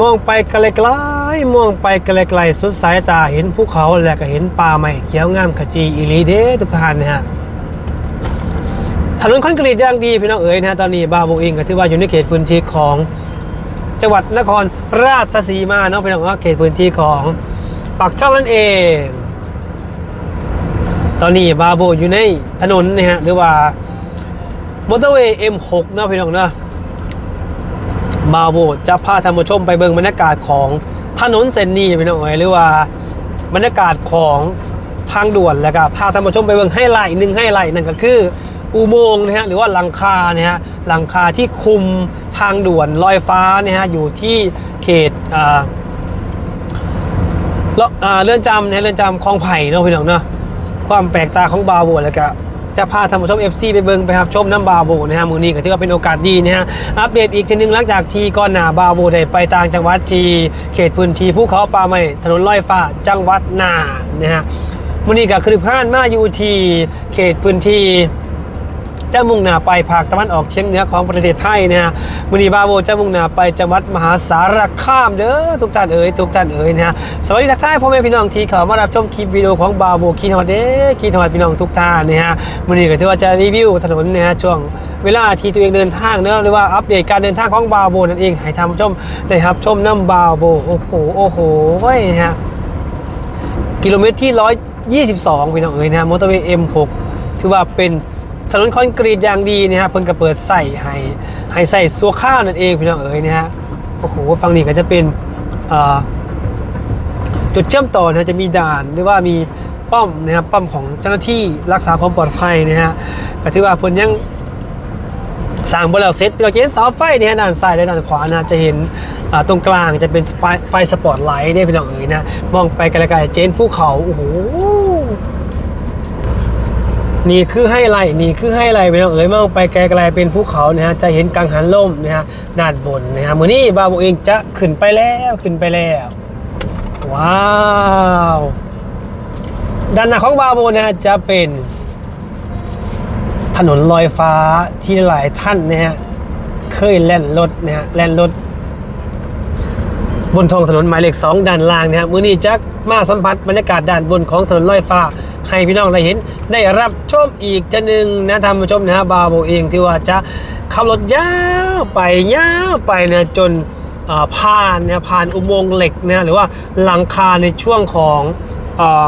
มองไปไกลๆมองไปไกลๆสุดสายตาเห็นภูเขาและก็เห็นป่าใหม่เขียวงามขจีอีหลีเด้ทุกท่านนะฮะถนนคอนกรีตอย่างดีพี่น้องเอ๋ยนะฮะตอนนี้บาโบเองก็ถือว่าอยู่ในเขตพื้นที่ของจังหวัดนครราชสีมาเนาะพี่น้องว่าเขตพื้นที่ของปักช่องนั่นเอง ตอนนี้บาโบอยู่ในถนนนะฮะหรือว่ามอเตอร์เวย์ M6 เนาะพี่น้องเนาะ บาโบจะพาท่านผู้ชมไปเบิ่งบรรยากาศของถนนเส้นนี้พี่น้องเอ๋ยหรือว่าบรรยากาศของทางด่วนแล้วก็พาท่านผู้ชมไปเบิ่งให้ไลท์หนึ่งให้ไลท์นั่นก็คืออุโมงค์นะฮะหรือว่าหลังคาเนี่ยฮะหลังคาที่คุมทางด่วนลอยฟ้าเนี่ยฮะอยู่ที่เขตอ่าแล้วอ่าเรือนจำเนี่ยเรือนจำคลองไผ่เนาะพี่น้องเนาะความแปลกตาของบาโบแล้วก็ จะพาท่านผู้ชม FC ไปเบิงไปครับชมน้ำบาโบนะฮะมือนี้ก็ถือว่าเป็นโอกาสดีนะฮะอัปเดตอีกทีหนึงหลังจากที่ก่อนหน้าบาโบได้ไปต่างจังหวัดจีเขตพื้นที่ภูเขาป่าไม้ถนนลอยฟ้าจังหวัดน่านนะฮะมือนี้ก็คือพานมาอยู่ที่เขตพื้นที่ จะมุ่งหน้าไปภาคตะวันออกเฉียงเหนือของประเทศไทยนะฮะมุนีบาโวจะมุ่งหน้าไปจังหวัดมหาสารคามเด้อทุกท่านเอ๋ยทุกท่านเอ๋ยนะฮะสวัสดีทักทายพ่อแม่พี่น้องที่เข้ามารับชมคลิปวิดีโอของบาโวคีนอดเด้คีนอดพี่น้องทุกท่านนะฮะมุนีก็ถือว่าจะรีวิวถนนนะฮะช่วงเวลาที่ตัวเองเดินทางเนอะหรือว่าอัปเดตการเดินทางของบาโวนั่นเองให้ท่านผู้ชมได้รับชมน้ำบาโวโอ้โหโอ้โหเว้ยนะฮะกิโลเมตรที่ 122พี่น้องเอ๋ยนะฮะมอเตอร์เวย์ M6 ถือว่าเป็น ถนนคอนกรีตอย่างดีนะฮะเพิ่นก็เปิดใส่ให้ให้ใส่ซัวข้าวนั่นเองพี่น้องเอ๋ยนะฮะโอ้โหฝั่งนี้ก็จะเป็นจุดเชื่อมต่อนะจะมีด่านหรือว่ามีป้อมนะครับป้อมของเจ้าหน้าที่รักษาความปลอดภัยนะฮะก็ถือว่าเพิ่นยังสร้างบนเราเซตเราจะเห็นเสาไฟเนี่ยด้านซ้ายและด้านขวานะจะเห็นตรงกลางจะเป็นไฟไฟสปอตไลท์เนี่ยพี่น้องเอ๋ยนะมองไปไกลๆเจนภูเขาโอ้โห นี่คือให้ไลท์นี่คือให้ไลท์พี่น้องเอ๋ยมองไปไกลๆเป็นภูเขานะฮะจะเห็นกังหันลมนะฮะด้านบนนะฮะมือนี้บาโบเองจะขึ้นไปแล้วขึ้นไปแล้ว ว้าวด้านหน้าของบาโบนะฮะจะเป็น ถนนลอยฟ้าที่หลายท่านนะฮะเคยแล่นรถนะฮะแล่นรถบนท้องถนนหมายเลขสองด้านล่างนะฮะมือนี้จักมาสัมผัสบรรยากาศด้านบนของถนนลอยฟ้า ให้พี่น้องได้เห็นได้รับชมอีกจะหนึ่งนะท่านผู้ชมนะฮะบาโบเองที่ว่าจะขับรถยาวไปยาวไปนะจนผ่านนะผ่านอุโมงค์เหล็กนะหรือว่าหลังคาในช่วงของเอ่อ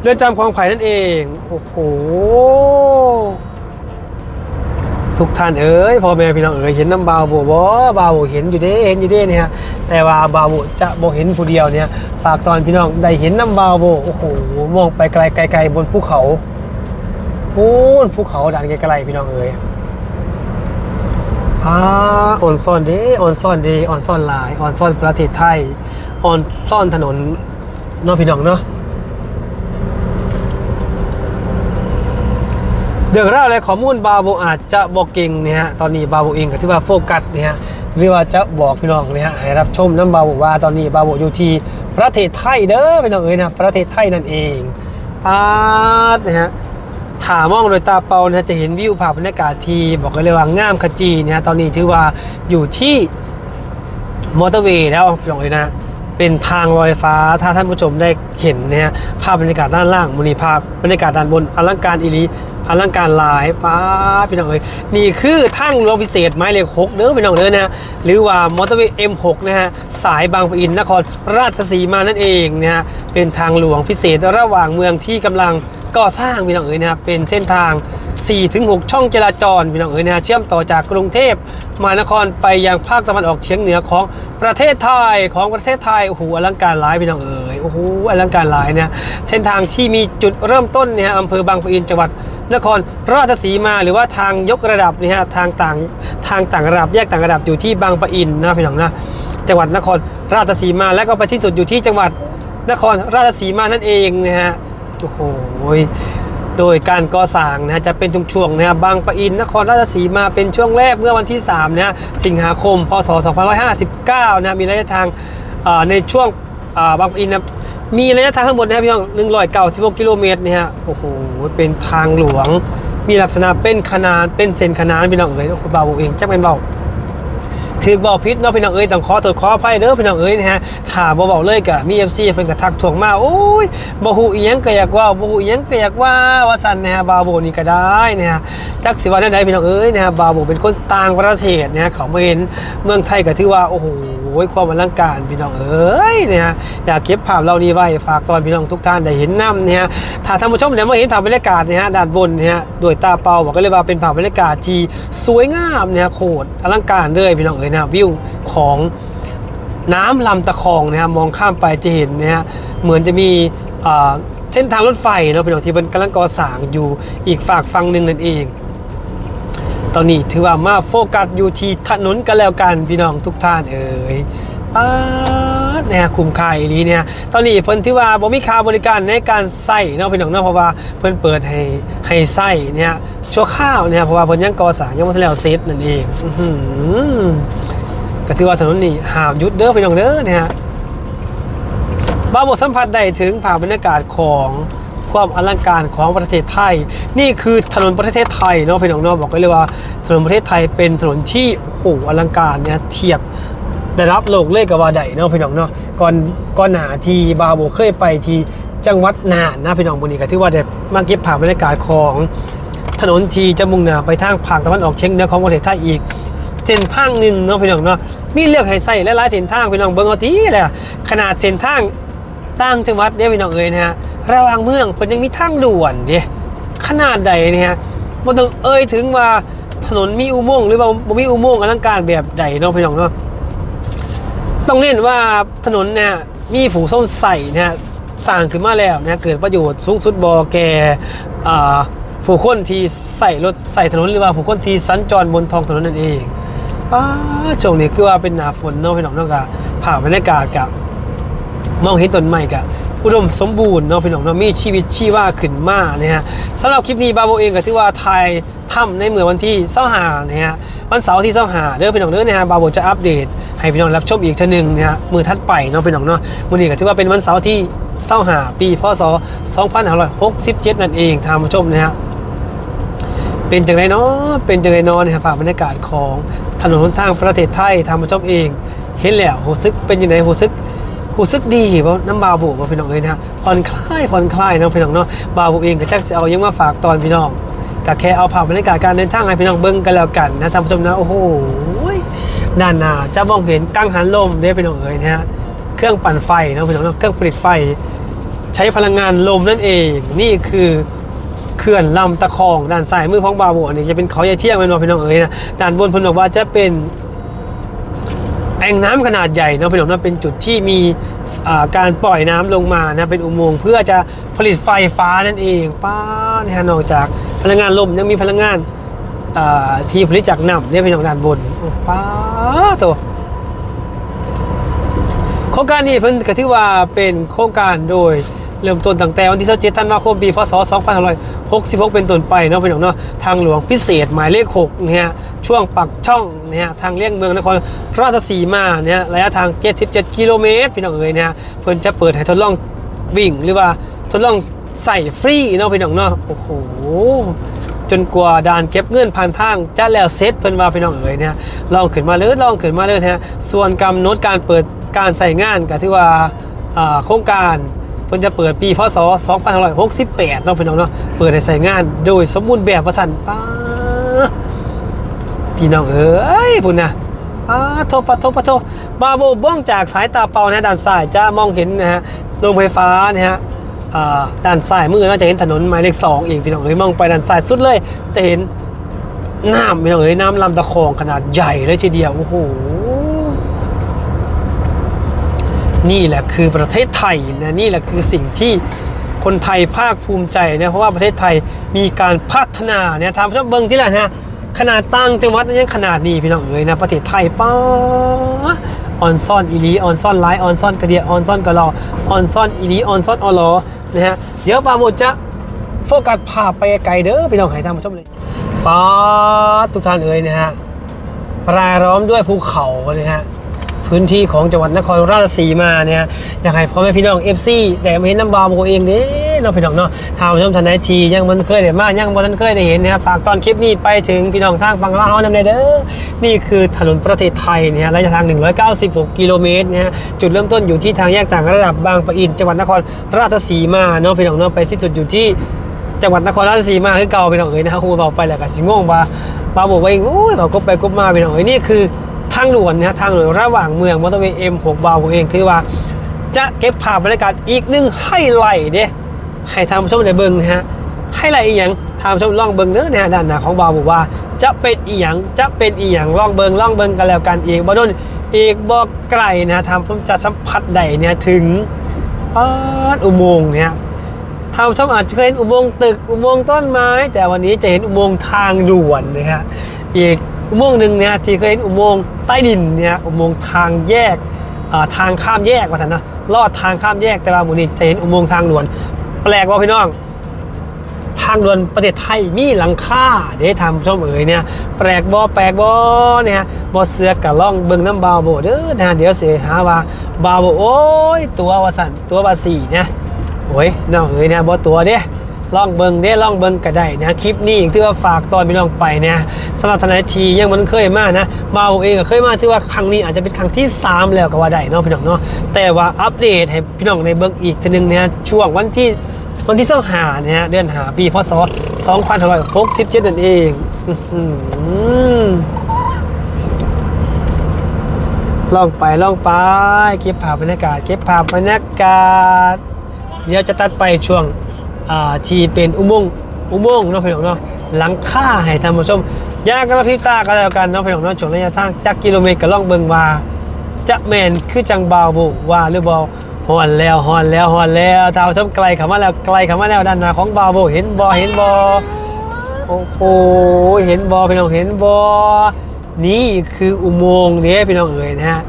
เรือนจำคลองไผ่นั่นเอง โอ้โห ทุกท่านเอ้ยพ่อแม่พี่น้องเอ้ยเห็นน้ำบาวบัวบ่บาวบัวเห็นอยู่เด้เห็นอยู่เด้เนี่ยฮะแต่ว่าบาวบัวจะบ่เห็นผู้เดียวเนี่ยฝากตอนพี่น้องได้เห็นน้ำบาวบัวโอ้โหมองไปไกลไกลๆบนภูเขาปูนภูเขาด่านไกลๆพี่น้องเอ้ยอ่าอ่อนซ่อนเด้อ่อนซ่อนเด้อ่อนซ่อนลายอ่อนซ่อนประเทศไทยอ่อนซ่อนถนนเนาะพี่น้องเนาะ เรื่องราอะไรข้อมูลบาโบอาจจะบอกเก่งเนี่ยฮะตอนนี้บาโบเองก็ที่ว่าโฟกัสเนี่ยฮะหรือว่าจะบอกพี่น้องเนี่ยฮะให้รับชมน้ำบาโบว่าตอนนี้บาโบอยู่ที่ประเทศไทยเด้อพี่น้องเอ้ยนะประเทศไทยนั่นเองอาดนะฮะถามองโดยตาเปล่านะจะเห็นวิวภาพบรรยากาศที่บอกกันเลยว่างามขจีเนี่ยฮะตอนนี้ถือว่าอยู่ที่มอเตอร์เวย์แล้วพี่น้องเอ้ยนะ เป็นทางลอยฟ้า ถ้าท่านผู้ชมได้เห็นเนี่ยภาพบรรยากาศด้านล่างมูนีภาพบรรยากาศด้านบนอลังการอีหลีอลังการหลายป้าพี่น้องเอ้ยนี่คือทางหลวงพิเศษหมายเลขหกเด้อพี่น้องเด้อนะหรือว่ามอเตอร์เวย์ M6 นะฮะสายบางปะอินนครราชสีมานั่นเองนะฮะเป็นทางหลวงพิเศษระหว่างเมืองที่กำลัง ก่อสร้างพี่น้องเอ้ยนะครับเป็นเส้นทาง 4-6 ช่องจราจรพี่น้องเอ๋ยนะเชื่อมต่อจากกรุงเทพมหานครไปยังภาคตะวันออกเฉียงเหนือของประเทศไทยของประเทศไทยโอ้โหอลังการหลายพี่น้องเอ๋ยโอ้โหอลังการหลายนะเส้นทางที่มีจุดเริ่มต้นเนี่ยอำเภอบางปะอินจังหวัดนครราชสีมาหรือว่าทางยกระดับเนี่ยฮะทางต่างทางต่างระดับแยกต่างระดับอยู่ที่บางปะอินนะพี่น้องนะจังหวัดนครราชสีมาแล้วก็ไปที่สุดอยู่ที่จังหวัดนครราชสีมานั่นเองนะฮะ โอ้โหโดยการก่อสร้างนะฮะจะเป็นช่วงๆนะฮะบางปะอินนครราชสีมาเป็นช่วงแรกเมื่อวันที่3นะสิงหาคม พศ 2559 นะมีระยะทางในช่วงบางปะอินนะมีระยะทางทั้งหมดนะครับพี่น้อง196กิโลเมตรเนี่ยฮะโอ้โหเป็นทางหลวง มีลักษณะเป็นขนานเป็นเส้นขนานพี่น้องเลยโอ้โหเบาเองจักเป็นเบา ถือบอกพิษเนาะพี่น้องเอ้ยต้องขอโทษขออภัยเด้อพี่น้องเอ้ยนะฮะถ้าบ่บอกเลยกะมี FC เพิ่นก็ทักทวงมาโอ้ยบ่ฮู้อีหยังก็อยากว่าบ่ฮู้อีหยังก็อยากว่าว่าซั่นนะฮะบาโบนี่ก็ได้นะฮะจักสิว่าได้ใดพี่น้องเอ้ยนะฮะบาโบเป็นคนต่างประเทศนะฮะเขามาเห็นเมืองไทยก็ถือว่าโอ้โหอ้ยความอลังการพี่น้องเอ้ยเนะฮะอยากเก็บภาพเหล่านี้ไว้ฝากตอนพี่น้องทุกท่านได้เห็นน้ำเนะฮะถ้าท่านผู้ชมได้มาเห็นภาพบรรยากาศนะฮะด้านบนเนะฮะด้วยตาเปล่าบอกก็เลยว่าเป็นภาพบรรยากาศที่สวยงามเนะฮะโคตรอลังการเลยพี่น้องเอ้ยนะวิวของน้ำลำตะคองนะครับมองข้ามไปจะเห็นนะฮะเหมือนจะมีเส้นทางรถไฟเนาะพี่น้องที่มันกำลังก่อสร้างอยู่อีกฝากฝั่งหนึ่งนั่นเอง ตอนนี้ถือว่ามาโฟกัสอยู่ที่ถนนกันแล้วกันพี่น้องทุกท่านเอ่ยป้าดนะฮะคุ้มค่าอีหลีเนี่ยตอนนี้เพิ่นถือว่าบ่มีค่าบริการในการใส่เนาะพี่น้องเนาะเพราะว่าเพิ่นเปิดให้ให้ใส่เนี่ยชั่วข้าวเนี่ยเพราะว่าเพิ่นยังก่อสร้างยังบ่ทันแล้วเสร็จนั่นเองอื้อก็ถือว่าถนนนี้หามหยุดเด้อไปน้องเด้อเนี่ยบ้าบทสัมผัสได้ถึงภาพบรรยากาศของ ความอลังการของประเทศไทย นี่คือถนนประเทศไทยเนาะพี่น้องเนาะบอกไว้เลยว่าถนนประเทศไทยเป็นถนนที่โอ้โหอลังการเนี่ยเทียบได้รับโลกเลขกับว่าใดเนาะพี่น้องเนาะก่อนก่อนหนาที่บาโบเคยไปที่จังหวัดน่านนะพี่น้องบุนีก็ถือว่าได้มาเก็บภาพบรรยากาศของถนนทีจะมุ่งหน้าไปทางภาคตะวันออกเฉียงเหนือของประเทศไทยอีกเส้นทางหนึ่งเนาะพี่น้องเนาะมีเลือกให้ใส่หลายๆเส้นทางพี่น้องเบิ่งเอาทีแหละขนาดเส้นทางต่างจังหวัดเนี่ยพี่น้องเอ้ยนะฮะ ระหว่างเมืองเพิ่นยังมีทางด่วนเด้ขนาดใดเนี่ยฮะบ่ต้องเอ่ยถึงว่าถนนมีอุโมงค์หรือว่าบ่มีอุโมงค์อลังการแบบใดเนาะพี่น้องเนาะต้องเน้นว่าถนนเนี่ยมีผู้ส้มใส่นะฮะสร้างขึ้นมาแล้วนะเกิดประโยชน์สูงสุดบ่แก่อ่าผู้คนที่ใส่รถใส่ถนนหรือว่าผู้คนที่สัญจรบนท้องถนนนั่นเองช่วงนี้คือว่าเป็นหนาฝนเนาะพี่น้องเนาะกะผ่าบรรยากาศกับมองเห็นต้นไม้กับ อุดมสมบูรณ์เนาะพี่น้องเนาะมีชีวิตชีวาขึ้นมานะฮะสำหรับคลิปนี้บาโบเองก็ถือว่าไทยถ้ำในเมื่อวันที่เสาหานะฮะวันเสาร์ที่เสาหาเด้อพี่น้องเด้อนะฮะบาโบจะอัปเดต ให้พี่น้องรับชมอีกเท่านึงนะฮะมือทัดไปเนาะพี่น้องเนาะวันนี้ก็ถือว่าเป็นวันเสาร์ที่เสาหาปีพศ 2567 นั่นเองทางผู้ชมนะฮะเป็นจังไรเนาะเป็นจังไรเนาะนะครับภาพบรรยากาศของถนนหนทางประเทศไทยทางผู้ชมเอง เห็นแล้วหูซึกเป็นยังไงหูซึก หูซึกดีบ่น้ำบาวบุบ่พี่น้องเลยนะผ่อนคลายผ่อนคลายนะพี่น้องเนาะบาวบุเองก็จักสิเอายังมาฝากตอนพี่น้องก็แค่เอาภาพบรรยากาศการเดินทางให้พี่น้องเบิ่งกันแล้วกันนะท่านผู้ชมนะโอ้โหด้านหน้าจะมองเห็นกังหันลมเด้พี่น้องเอ้ยนะฮะเครื่องปั่นไฟนะพี่น้องเครื่องผลิตไฟ ใช้พลังงานลมนั่นเองนี่คือเขื่อนลำตะคอง ด้านซ้ายมือของบาโบนี่จะเป็นเขาใหญ่เที่ยงเป็นว่าพี่น้องเอ๋ยนะด้านบนเพนบอกว่าจะเป็น แอ่งน้ำขนาดใหญ่เนาะพี่น้องนะเป็นจุดที่มีการปล่อยน้ำลงมานะเป็นอุโมงค์เพื่อจะผลิตไฟฟ้านั่นเองป้านะฮะนอกจากพลังงานลมยังมีพลังงานที่ผลิตจากน้ำเนี่ยพี่น้องด้านบนป้าตัวโครงการนี้เพิ่นก็ถือว่าเป็นโครงการโดยเริ่มต้นตั้งแต่วันที่27ธันวาคมปีพศ 66 เป็นต้นไปเนาะพี่น้องเนาะทางหลวงพิเศษหมายเลข6เนี่ยช่วงปักช่องเนี่ยทางเลี่ยงเมืองนครราชสีมาเนี่ยระยะทาง 77 กิโลเมตรพี่น้องเอ๋ยเนี่ยเพิ่นจะเปิดให้ทดลองวิ่งหรือว่าทดลองใส่ฟรีเนาะพี่น้องเนาะโอ้โหจนกว่าด่านเก็บเงินผ่านทางจะแล้วเซตเพิ่นว่าพี่น้องเอ๋ยเนี่ยลองขึ้นมาเลยลองขึ้นมาเลยนะฮะส่วนกำหนดการเปิดการใส่งานก็ที่ว่าโครงการ พิ่นจะเปิดปีพศ2568เนาะพี่น้องเนาะเปิดให้ใส่งานโดยสมบูรณ์แบบประสันป้าพี่น้องเอ๋ยพุ่นนะป้าโทปะโทปะโทบาโบเบื้องจากสายตาเปล่านะด้านซ้ายจะมองเห็นนะฮะโรงไฟฟ้านะฮะอ่าด้านซ้ายมือเราจะเห็นถนนหมายเลขสองอีกพี่น้องเอ้ยมองไปด้านซ้ายสุดเลยจะเห็นน้ำพี่น้องเอ้ยน้ำลำตะคองขนาดใหญ่เลยทีเดียวโอ้โห นี่แหละคือประเทศไทยนะนี่แหละคือสิ่งที่คนไทยภาคภูมิใจนะเพราะว่าประเทศไทยมีการพัฒนาเนี่ยทำเพื่อเบิ้งที่ละนะขนาดตั้งจังหวัดยังขนาดนี้พี่น้องเอ้ยนะประเทศไทยป้าออนซ่อนอีลีออนซ่อนไลท์ออนซ่อนกระเดียออนซ่อนกระลอออนซ่อนอีลีออนซ่อนออลอนะฮะเดี๋ยวปาโมดจะโฟกัสภาพไปไกลเด้อพี่น้องให้ท่านผู้ชมเลยป้าทุกท่านเอ้ยนะฮะรายล้อมด้วยภูเขานะฮะ พื้นที่ของจังหวัดนครราชสีมาเนี่ยอยากให้พ่อแม่พี่น้องเอฟซีแต่ไม่เห็นน้ำบาโบเองเด้เนาะพี่น้องเนาะทางชมทันไดทียังมันเคยได้มากยังบ่ทันเคยได้เห็นนะครับฝากตอนคลิปนี้ไปถึงพี่น้องทางฝั่งลาวนำเลยเด้อนี่คือถนนประเทศไทยเนี่ยระยะทาง 196 กิโลเมตรนะฮะจุดเริ่มต้นอยู่ที่ทางแยกต่างระดับบางปะอินจังหวัดนครราชสีมาเนาะพี่น้องเนาะไปสิ้นสุดอยู่ที่จังหวัดนครราชสีมาคือเก่าพี่น้องเอ้ยนะครูบอกไปแหล้วก็สิงงว่าบาบอกว่าเองโอ้ยบอกกบไปกบมาพี่น้องเอ้ยนี่คือ ทางด่วนนะทางด่วนระหว่างเมืองมอเตอร์เวย์ M6 บาวเองคือว่า จะเก็บภาพบรรยากาศอีกหนึ่งให้ไลท์เด้ให้ทางผู้ชมได้เบิ่งนะฮะให้ไลท์อีหยังทางผู้ชมลองเบิ่งเด้อนะฮะด้านหน้าของบาวบอกว่า จะเป็นอีหยังจะเป็นอีหยังลองเบิ่งลองเบิ่งกันแล้วกันอีกบ่โดนอีกบ่ไกลนะทางผมจะสัมผัสได้เนี่ยถึงปาดอุโมงค์เนี่ยทางผู้ชมอาจจะเคยเห็นอุโมงค์ตึกอุโมงค์ต้นไม้ แต่วันนี้จะเห็นอุโมงค์ทางด่วนนะฮะอีก อุโมงค์หนึ่งเนี่ยที่เคยเห็นอุโมงค์ใต้ดินเนี่ยอุโมงค์ทางแยกทางข้ามแยกว่าสันนะลอดทางข้ามแยกแต่ว่าหมู่นี้จะเห็นอุโมงค์ทางด่วน แปลกว่าพี่น้อง ทางด่วนประเทศไทยมีหลังคาเด้ทำชมเอ๋ยเนี่ยแปลกบ่แปลกบ่เนี่ยบ่เสือกกะล่องเบิ่งน้ำบาวโบเด้อนะเดี๋ยวเสียหาว่าบาวโบโอ้ยตัวว่าสันตัวว่าสีเนี่ยโอ้ยน้องเอ๋ยเนี่ยบ่ตัวเด้ ลองเบิ่งเด้ลองเบิ่งก็ได้นะคลิปนี้อีกที่ว่าฝากตอนพี่น้องไปเนี่ยสำหรับทนายทียังมันเคยมากนะเบาเองก็เคยมากที่ว่าครั้งนี้อาจจะเป็นครั้งที่สามแล้วก็ว่าได้เนาะพี่น้องเนาะแต่ว่าอัปเดตให้พี่น้องในเบิ่งอีกทีนึงเนี่ยช่วงวันที่วันที่เสาหาเนี่ยเดือนหาปีพศ2567นั่นเองอื้อหือลองไปลองไป เก็บภาพบรรยากาศ เก็บภาพบรรยากาศ เดี๋ยวจะตัดไปช่วง ที่เป็นอุโมงค์อุโมงค์เนาะพี่น้องเนาะหลังค่าให้ท่านผู้ชมยากระพริบตากันแล้วกันเนาะพี่น้องเนาะช่วงระยะทางจากกิโลเมตรก็ล่องเบิงว่าจะแมนคือจังบาวบุว่าหรือบอฮอนแล้วฮอนแล้วฮอนแล้วท้าชมไกลข้ามาแล้วไกลข้ามาแล้วด้านหน้าของบาวบุเห็นบอเห็นบอโอ้โหเห็นบอพี่น้องเห็นบอนี่คืออุโมงค์เด้พี่น้องเอ๋ยนะฮะ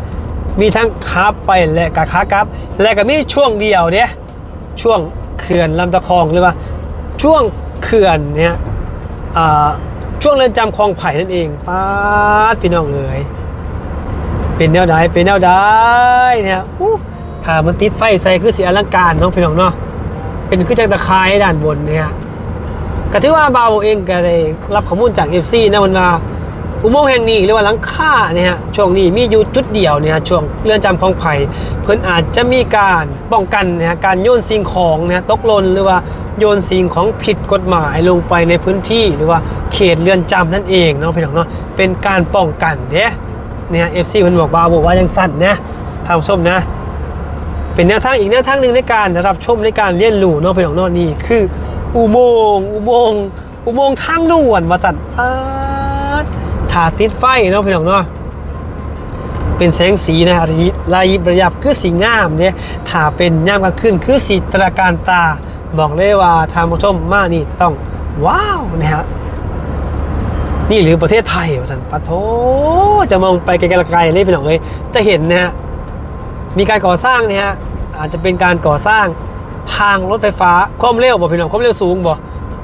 มีทั้งขาไปและกับขากลับ และก็มีช่วงเดียวเนี่ยช่วง เขื่อนลำตะคองหรือว่าช่วงเขื่อนเนี่ยช่วงเรือนจำคลองไผ่นั่นเองป้าดพี่น้องเอ๋ยเป็นแนวใดเป็นแนวใดเนี่ยอู้ถ้ามันติดไฟใส่คือสีอลังการเนาะพี่น้องเนาะเป็นคือจังตะไคร้ด้านบนเนี่ยก็ถือว่าบาวเองก็ได้รับข้อมูลจาก FC นะมันว่า อุโมงค์แห่งนี้หรือว่าหลังคาเนี่ยฮะช่วงนี้มีอยู่จุดเดียวเนี่ยช่วงเรือนจำคลองไผ่เพิ่นอาจจะมีการป้องกันนะฮะการโยนสิ่งของนะฮะตกหล่นหรือว่าโยนสิ่งของผิดกฎหมายลงไปในพื้นที่หรือว่าเขตเรือนจำนั่นเองเนาะพี่น้องเนาะเป็นการป้องกันเด้เนี่ยเอฟซีมันบอกว่าบอกว่ายังสั้นนะทางชมนะ เป็นแนวทางอีกแนวทางหนึ่งในการรับชมในการเรียนรู้เนาะพี่น้องเนาะนี่คืออุโมงค์อุโมงค์อุโมงค์ทางด่วนว่าสั่น ถาติดไฟเนาะพี่น้องเนาะเป็นแสงสีนะระยิบระยิบระยับคือสีงามเนี่ยถ้าเป็นย่ามกลางคืนคือสีตระการตา บอกเลยว่าทางผู้ชมมานี่ต้องว้าวนะฮะนี่หรือประเทศไทยว่าสันปะโถจะมองไปไกลๆไกลๆเลยพี่น้องเอ้ยจะเห็นนะฮะมีการก่อสร้างนี่ยฮะอาจจะเป็นการก่อสร้างทางรถไฟฟ้าความเร็วบ่พี่น้องความเร็วสูงบ่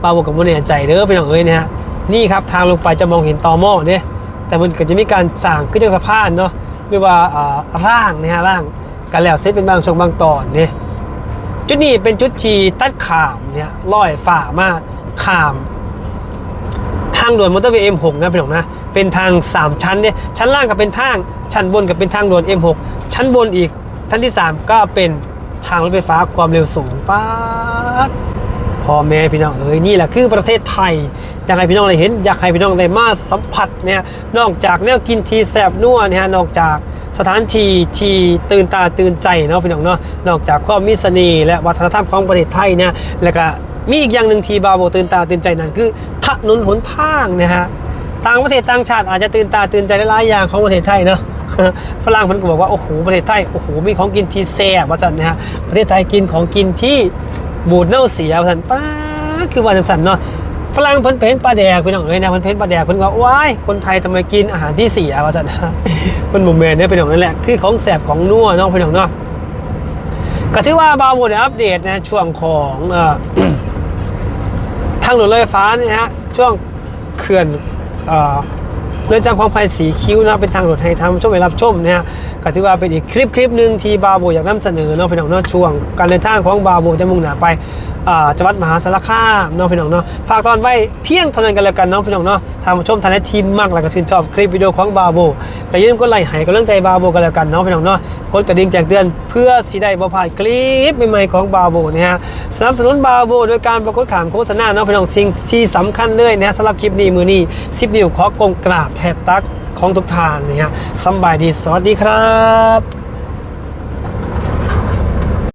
ปาบอกกับโมเนใจเด้อพี่น้องเอ้ยนะฮะ นี่ครับทางลงไปจะมองเห็นตอหม้อเนี่ยแต่มันก็จะมีการสร้างขึ้นจากสะพานเนาะหรือว่าอ่าร่างนะฮะร่างกันแล้วเซตเป็นบางช่วงบางตอนเนี่ยจุดนี้เป็นจุดที่ตัดขามเนี่ยลอยฝ่ามาขาม ทางด่วนมอเตอร์เวย์ M6 นะพี่น้องนะเป็นทาง 3 ชั้นเนี่ยชั้นล่างก็เป็นทาง ชั้นบนก็เป็นทางด่วน M6 ชั้นบนอีกชั้นที่ 3 ก็เป็นทางรถไฟฟ้าความเร็วสูงป๊าด พ่อแม่พี่น้องเอ๋ยนี่แหละคือประเทศไทยอยากให้พี่น้องได้เห็น อยากให้พี่น้องได้มาสัมผัสเนี่ยนอกจากแนวกินทีแสบนัวเนี่ยฮะนอกจากสถานที่ที่ตื่นตาตื่นใจเนาะพี่น้องเนาะนอกจากความมีเน่และวัฒนธรรมของประเทศไทยเนี่ยแล้วก็มีอีกอย่างหนึ่งที่บาโบตื่นตาตื่นใจนั่นคือถนนหนทางนะฮะต่างประเทศต่างชาติอาจจะตื่นตาตื่นใจหลายอย่างของประเทศไทยเนาะฝรั่งมันก็บอกว่าโอ้โหประเทศไทยโอ้โหมีของกินที่แซ่บว่าสันนะฮะประเทศไทยกินของกินที่ บูดเน่าเสียว่าสันป้าคือว่าจังสันเนาะฝรั่งเพิ่นเพ้นปลาแดกพี่น้องเอ้ยนะเพิ่นเพ้นปลาแดกเพิ่นว่าว้ายคนไทยทำไมกินอาหารที่เสียว่าสันนะมันบุมเมนเนี่ยพี่น้องนั่นแหละคือของแสบของนัวเนาะพี่น้องเนาะก็ถือว่าบาวบได้อัปเดตนะช่วงของเอ่อทางหลวงรถไฟฟ้าเนี่ยฮะช่วงเขื่อน เรือนจำคลองไผ่สีคิ้วนะเป็นทางหลวงให้ทำช่วงเวลารับชมนะฮะก็ถือว่าเป็นอีกคลิปคลิปหนึ่งที่บาโบอยากนำเสนอเนาะพี่น้องเนาะช่วง การเดินทางของบาโบจะมุ่งหน้าไป จังหวัดมหาสารคามเนาะพี่น้องเนาะฝากตอนไว้เพียงเท่านั้นกันแล้วกันเนาะพี่น้องเนาะทางผู้ชมทางทีมมากแล้วก็ชื่นชอบคลิปวิดีโอของบาโบก็อย่าลืมกดไลค์ให้กำลังใจบาโบกันแล้วกันเนาะพี่น้องเนาะกดกระดิ่งแจ้งเตือนเพื่อสิได้บ่พลาดคลิปใหม่ๆของบาโบนะฮะสนับสนุนบาโบโดยการประกวดขามโฆษณาเนาะพี่น้องสิ่งที่สำคัญเลยนะฮะสำหรับคลิปนี้มือนี้10นิ้วขอกลมกราบแทบตักของทุกทานนะฮะสบายดีสวัสดีครับ